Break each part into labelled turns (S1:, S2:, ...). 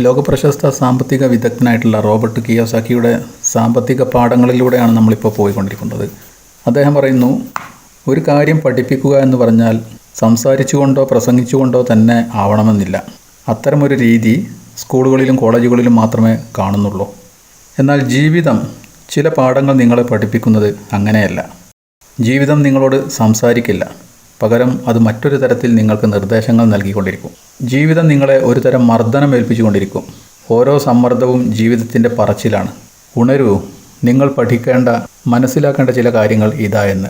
S1: ലോകപ്രശസ്ത സാമ്പത്തിക വിദഗ്ധനായിട്ടുള്ള റോബർട്ട് കിയോസാക്കിയുടെ സാമ്പത്തിക പാഠങ്ങളിലൂടെയാണ് നമ്മളിപ്പോൾ പോയിക്കൊണ്ടിരിക്കുന്നത്. അദ്ദേഹം പറയുന്നു ഒരു കാര്യം പഠിപ്പിക്കുക എന്ന് പറഞ്ഞാൽ സംസാരിച്ചുകൊണ്ടോ പ്രസംഗിച്ചുകൊണ്ടോ തന്നെ ആവണമെന്നില്ല. അത്തരമൊരു രീതി സ്കൂളുകളിലും കോളേജുകളിലും മാത്രമേ കാണുന്നുള്ളൂ. എന്നാൽ ജീവിതം ചില പാഠങ്ങൾ നിങ്ങളെ പഠിപ്പിക്കുന്നത് അങ്ങനെയല്ല. ജീവിതം നിങ്ങളോട് സംസാരിക്കില്ല. പകരം അത് മറ്റൊരു തരത്തിൽ നിങ്ങൾക്ക് നിർദ്ദേശങ്ങൾ നൽകിക്കൊണ്ടിരിക്കും. ജീവിതം നിങ്ങളെ ഒരുതരം മർദ്ദനം ഏൽപ്പിച്ചുകൊണ്ടിരിക്കും. ഓരോ സമ്മർദ്ദവും ജീവിതത്തിന്റെ പറച്ചിലാണ്. ഉണരൂ നിങ്ങൾ പഠിക്കേണ്ട മനസ്സിലാക്കേണ്ട ചില കാര്യങ്ങൾ ഇതാ എന്ന്.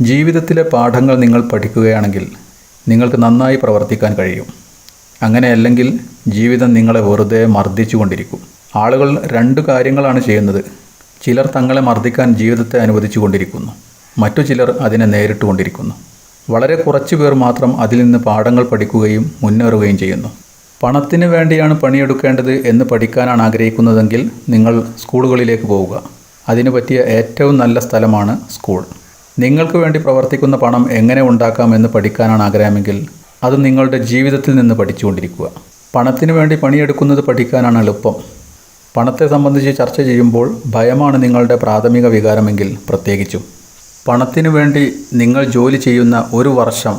S1: ജീവിതത്തിലെ പാഠങ്ങൾ നിങ്ങൾ പഠിക്കുകയാണെങ്കിൽ നിങ്ങൾക്ക് നന്നായി പ്രവർത്തിക്കാൻ കഴിയും. അങ്ങനെയല്ലെങ്കിൽ ജീവിതം നിങ്ങളെ വെറുതെ മർദ്ദിച്ചുകൊണ്ടിരിക്കും. ആളുകൾ രണ്ട് കാര്യങ്ങളാണ് ചെയ്യുന്നത്. ചിലർ തങ്ങളെ മർദ്ദിക്കാൻ ജീവിതത്തെ അനുവദിച്ചു കൊണ്ടിരിക്കുന്നു മറ്റു ചിലർ അതിനെ നേരിട്ടുകൊണ്ടിരിക്കുന്നു. വളരെ കുറച്ച് പേർ മാത്രം അതിൽ നിന്ന് പാഠങ്ങൾ പഠിക്കുകയും മുന്നേറുകയും ചെയ്യുന്നു. പണത്തിന് വേണ്ടിയാണ് പണിയെടുക്കേണ്ടത് എന്ന് പഠിക്കാനാണ് ആഗ്രഹിക്കുന്നതെങ്കിൽ നിങ്ങൾ സ്കൂളുകളിലേക്ക് പോവുക. അതിനു പറ്റിയ ഏറ്റവും നല്ല സ്ഥലമാണ് സ്കൂൾ. നിങ്ങൾക്ക് വേണ്ടി പ്രവർത്തിക്കുന്ന പണം എങ്ങനെ ഉണ്ടാക്കാം എന്ന് പഠിക്കാനാണ് ആഗ്രഹമെങ്കിൽ അത് നിങ്ങളുടെ ജീവിതത്തിൽ നിന്ന് പഠിച്ചുകൊണ്ടിരിക്കുക. പണത്തിന് വേണ്ടി പണിയെടുക്കുന്നത് പഠിക്കാനാണ് എളുപ്പം. പണത്തെ സംബന്ധിച്ച് ചർച്ച ചെയ്യുമ്പോൾ ഭയമാണ് നിങ്ങളുടെ പ്രാഥമിക വികാരമെങ്കിൽ പ്രത്യേകിച്ചും. പണത്തിനു വേണ്ടി നിങ്ങൾ ജോലി ചെയ്യുന്ന ഒരു വർഷം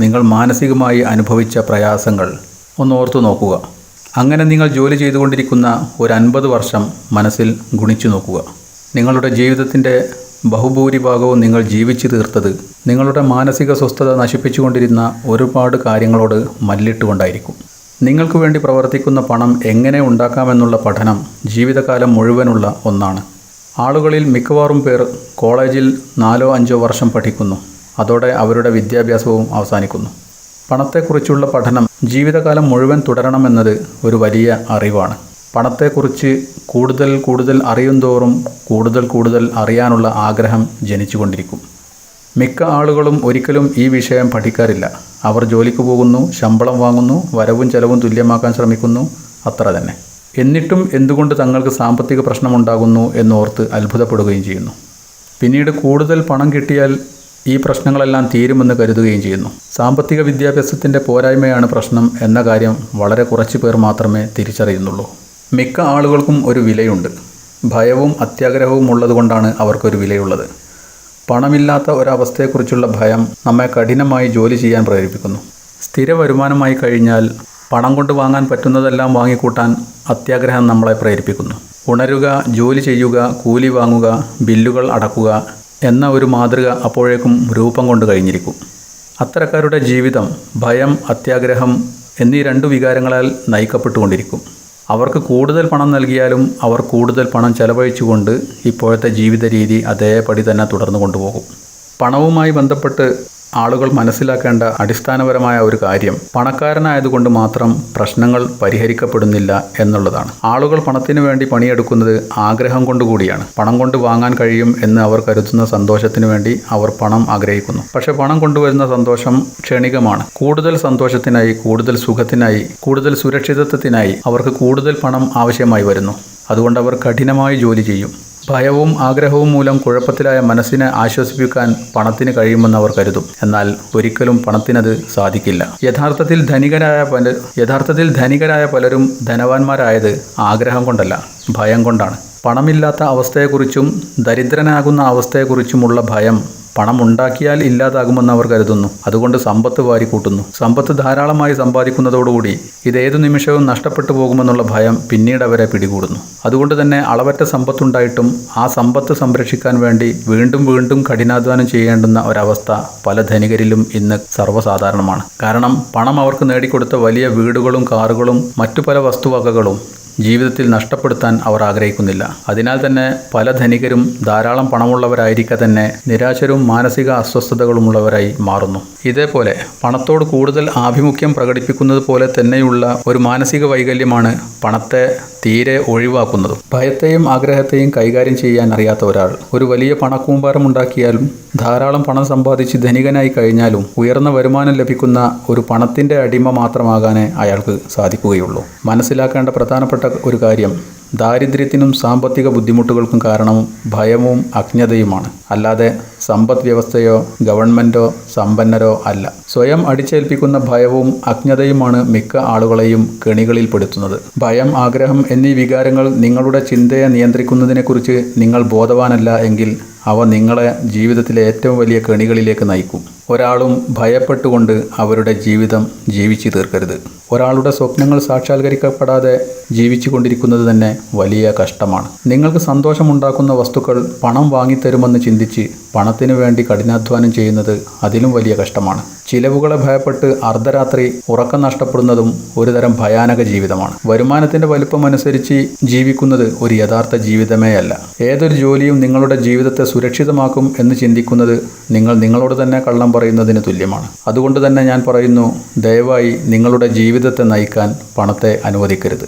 S1: നിങ്ങൾ മാനസികമായി അനുഭവിച്ച പ്രയാസങ്ങൾ ഒന്ന് ഓർത്തു നോക്കുക. അങ്ങനെ നിങ്ങൾ ജോലി ചെയ്തുകൊണ്ടിരിക്കുന്ന ഒരു അൻപത് വർഷം മനസ്സിൽ ഗുണിച്ചു നോക്കുക. നിങ്ങളുടെ ജീവിതത്തിന്റെ ബഹുഭൂരിഭാഗവും നിങ്ങൾ ജീവിച്ചു തീർത്തത് നിങ്ങളുടെ മാനസിക സ്വസ്ഥത നശിപ്പിച്ചുകൊണ്ടിരുന്ന ഒരുപാട് കാര്യങ്ങളോട് മല്ലിട്ടുകൊണ്ടായിരിക്കും. നിങ്ങൾക്ക് വേണ്ടി പ്രവർത്തിക്കുന്ന പണം എങ്ങനെ ഉണ്ടാക്കാമെന്നുള്ള പഠനം ജീവിതകാലം മുഴുവനുള്ള ഒന്നാണ്. ആളുകളിൽ മിക്കവാറും പേർ കോളേജിൽ നാലോ അഞ്ചോ വർഷം പഠിക്കുന്നു. അതോടെ അവരുടെ വിദ്യാഭ്യാസവും അവസാനിക്കുന്നു. പണത്തെക്കുറിച്ചുള്ള പഠനം ജീവിതകാലം മുഴുവൻ തുടരണമെന്നത് ഒരു വലിയ അറിവാണ്. പണത്തെക്കുറിച്ച് കൂടുതൽ കൂടുതൽ അറിയുന്തോറും കൂടുതൽ കൂടുതൽ അറിയാനുള്ള ആഗ്രഹം ജനിച്ചുകൊണ്ടിരിക്കും. മിക്ക ആളുകളും ഒരിക്കലും ഈ വിഷയം പഠിക്കാറില്ല. അവർ ജോലിക്ക് പോകുന്നു ശമ്പളം വാങ്ങുന്നു വരവും ചെലവും തുല്യമാക്കാൻ ശ്രമിക്കുന്നു അത്ര തന്നെ. എന്നിട്ടും എന്തുകൊണ്ട് തങ്ങൾക്ക് സാമ്പത്തിക പ്രശ്നമുണ്ടാകുന്നു എന്നോർത്ത് അത്ഭുതപ്പെടുകയും ചെയ്യുന്നു. പിന്നീട് കൂടുതൽ പണം കിട്ടിയാൽ ഈ പ്രശ്നങ്ങളെല്ലാം തീരുമെന്ന് കരുതുകയും ചെയ്യുന്നു. സാമ്പത്തിക വിദ്യാഭ്യാസത്തിന്റെ പോരായ്മയാണ് പ്രശ്നം എന്ന കാര്യം വളരെ കുറച്ച് പേർ മാത്രമേ തിരിച്ചറിയുന്നുള്ളൂ. മിക്ക ആളുകൾക്കും ഒരു വിലയുണ്ട്. ഭയവും അത്യാഗ്രഹവും ഉള്ളതുകൊണ്ടാണ് അവർക്കൊരു വിലയുള്ളത്. പണമില്ലാത്ത ഒരവസ്ഥയെക്കുറിച്ചുള്ള ഭയം നമ്മെ കഠിനമായി ജോലി ചെയ്യാൻ പ്രേരിപ്പിക്കുന്നു. സ്ഥിര വരുമാനമായി കഴിഞ്ഞാൽ പണം കൊണ്ട് വാങ്ങാൻ പറ്റുന്നതെല്ലാം വാങ്ങിക്കൂട്ടാൻ അത്യാഗ്രഹം നമ്മളെ പ്രേരിപ്പിക്കുന്നു. ഉണരുക ജോലി ചെയ്യുക കൂലി വാങ്ങുക ബില്ലുകൾ അടക്കുക എന്ന ഒരു മാതൃക അപ്പോഴേക്കും രൂപം കൊണ്ട് കഴിഞ്ഞിരിക്കും. അത്തരക്കാരുടെ ജീവിതം ഭയം അത്യാഗ്രഹം എന്നീ രണ്ട് വികാരങ്ങളാൽ നയിക്കപ്പെട്ടുകൊണ്ടിരിക്കും. അവർക്ക് കൂടുതൽ പണം നൽകിയാലും അവർ കൂടുതൽ പണം ചെലവഴിച്ചുകൊണ്ട് ഇപ്പോഴത്തെ ജീവിത രീതി അതേപടി തന്നെ തുടർന്നു കൊണ്ടുപോകും. പണവുമായി ബന്ധപ്പെട്ട് ആളുകൾ മനസ്സിലാക്കേണ്ട അടിസ്ഥാനപരമായ ഒരു കാര്യം പണക്കാരനായതുകൊണ്ട് മാത്രം പ്രശ്നങ്ങൾ പരിഹരിക്കപ്പെടുന്നില്ല എന്നുള്ളതാണ്. ആളുകൾ പണത്തിന് വേണ്ടി പണിയെടുക്കുന്നത് ആഗ്രഹം കൊണ്ടുകൂടിയാണ് പണം കൊണ്ട് വാങ്ങാൻ കഴിയും എന്ന് അവർ കരുതുന്ന സന്തോഷത്തിന് വേണ്ടി അവർ പണം ആഗ്രഹിക്കുന്നു. പക്ഷെ പണം കൊണ്ടുവരുന്ന സന്തോഷം ക്ഷണികമാണ്. കൂടുതൽ സന്തോഷത്തിനായി കൂടുതൽ സുഖത്തിനായി കൂടുതൽ സുരക്ഷിതത്വത്തിനായി അവർക്ക് കൂടുതൽ പണം ആവശ്യമായി വരുന്നു. അതുകൊണ്ട് അവർ കഠിനമായി ജോലി ചെയ്യും. ഭയവും ആഗ്രഹവും മൂലം കുഴപ്പത്തിലായ മനസ്സിനെ ആശ്വസിപ്പിക്കാൻ പണത്തിന് കഴിയുമെന്ന് അവർ കരുതും. എന്നാൽ ഒരിക്കലും പണത്തിനത് സാധിക്കില്ല. യഥാർത്ഥത്തിൽ ധനികരായ പല യഥാർത്ഥത്തിൽ ധനികരായ പലരും ധനവാന്മാരായത് ആഗ്രഹം കൊണ്ടല്ല ഭയം കൊണ്ടാണ്. പണമില്ലാത്ത അവസ്ഥയെക്കുറിച്ചും ദരിദ്രനാകുന്ന അവസ്ഥയെക്കുറിച്ചുമുള്ള ഭയം പണം ഉണ്ടാക്കിയാൽ ഇല്ലാതാകുമെന്ന് അവർ കരുതുന്നു. അതുകൊണ്ട് സമ്പത്ത് വാരിക്കൂട്ടുന്നു സമ്പത്ത് ധാരാളമായി സമ്പാദിക്കുന്നതോടുകൂടി ഇത് ഏതു നിമിഷവും നഷ്ടപ്പെട്ടു പോകുമെന്നുള്ള ഭയം പിന്നീട് അവരെ പിടികൂടുന്നു. അതുകൊണ്ട് തന്നെ അളവറ്റ സമ്പത്തുണ്ടായിട്ടും ആ സമ്പത്ത് സംരക്ഷിക്കാൻ വേണ്ടി വീണ്ടും വീണ്ടും കഠിനാധ്വാനം ചെയ്യേണ്ടുന്ന ഒരവസ്ഥ പല ധനികരിലും ഇന്ന് സർവസാധാരണമാണ്. കാരണം പണം അവർക്ക് നേടിക്കൊടുത്ത വലിയ വീടുകളും കാറുകളും മറ്റു പല വസ്തുവകകളും ജീവിതത്തിൽ നഷ്ടപ്പെടുത്താൻ അവർ ആഗ്രഹിക്കുന്നില്ല. അതിനാൽ തന്നെ പല ധനികരും ധാരാളം പണമുള്ളവരായിരിക്കെ തന്നെ നിരാശരും മാനസിക അസ്വസ്ഥതകളുമുള്ളവരായി മാറുന്നു. ഇതേപോലെ പണത്തോട് കൂടുതൽ ആഭിമുഖ്യം പ്രകടിപ്പിക്കുന്നത് പോലെ തന്നെയുള്ള ഒരു മാനസിക വൈകല്യമാണ് പണത്തെ തീരെ ഒഴിവാക്കുന്നത്. ഭയത്തെയും ആഗ്രഹത്തെയും കൈകാര്യം ചെയ്യാൻ അറിയാത്ത ഒരാൾ ഒരു വലിയ പണക്കൂമ്പാരം ഉണ്ടാക്കിയാലും ധാരാളം പണം സമ്പാദിച്ച് ധനികനായി കഴിഞ്ഞാലും ഉയർന്ന വരുമാനം ലഭിക്കുന്ന ഒരു പണത്തിന്റെ അടിമ മാത്രമാകാനേ അയാൾക്ക് സാധിക്കുകയുള്ളൂ. മനസ്സിലാക്കേണ്ട പ്രധാനപ്പെട്ട ഒരു കാര്യം. ദാരിദ്ര്യത്തിനും സാമ്പത്തിക ബുദ്ധിമുട്ടുകൾക്കും കാരണം ഭയവും അജ്ഞതയുമാണ്. അല്ലാതെ സമ്പദ് വ്യവസ്ഥയോ ഗവൺമെന്റോ സമ്പന്നരോ അല്ല. സ്വയം അടിച്ചേൽപ്പിക്കുന്ന ഭയവും അജ്ഞതയുമാണ് മിക്ക ആളുകളെയും കെണികളിൽപ്പെടുത്തുന്നത് ഭയം ആഗ്രഹം എന്നീ വികാരങ്ങൾ നിങ്ങളുടെ ചിന്തയെ നിയന്ത്രിക്കുന്നതിനെക്കുറിച്ച് നിങ്ങൾ ബോധവാനല്ല എങ്കിൽ അവ നിങ്ങളെ ജീവിതത്തിലെ ഏറ്റവും വലിയ കെണികളിലേക്ക് നയിക്കും. ഒരാളും ഭയപ്പെട്ടുകൊണ്ട് അവരുടെ ജീവിതം ജീവിച്ചു തീർക്കരുത്. ഒരാളുടെ സ്വപ്നങ്ങൾ സാക്ഷാത്കരിക്കപ്പെടാതെ ജീവിച്ചു കൊണ്ടിരിക്കുന്നത് തന്നെ വലിയ കഷ്ടമാണ്. നിങ്ങൾക്ക് സന്തോഷമുണ്ടാക്കുന്ന വസ്തുക്കൾ പണം വാങ്ങിത്തരുമെന്ന് ചിന്തിച്ച് പണത്തിനു വേണ്ടി കഠിനാധ്വാനം ചെയ്യുന്നത് അതിലും വലിയ കഷ്ടമാണ്. ചിലവുകളെ ഭയപ്പെട്ട് അർദ്ധരാത്രി ഉറക്കം നഷ്ടപ്പെടുന്നതും ഒരുതരം ഭയാനക ജീവിതമാണ്. വരുമാനത്തിന്റെ വലുപ്പമനുസരിച്ച് ജീവിക്കുന്നത് ഒരു യഥാർത്ഥ ജീവിതമേ അല്ല. ഏതൊരു ജോലിയും നിങ്ങളുടെ ജീവിതത്തെ സുരക്ഷിതമാക്കും എന്ന് ചിന്തിക്കുന്നത് നിങ്ങൾ നിങ്ങളോട് തന്നെ കള്ളം പറയുന്നതിന് തുല്യമാണ്. അതുകൊണ്ട് തന്നെ ഞാൻ പറയുന്നു ദയവായി നിങ്ങളുടെ ജീവിതത്തെ നയിക്കാൻ പണത്തെ അനുവദിക്കരുത്.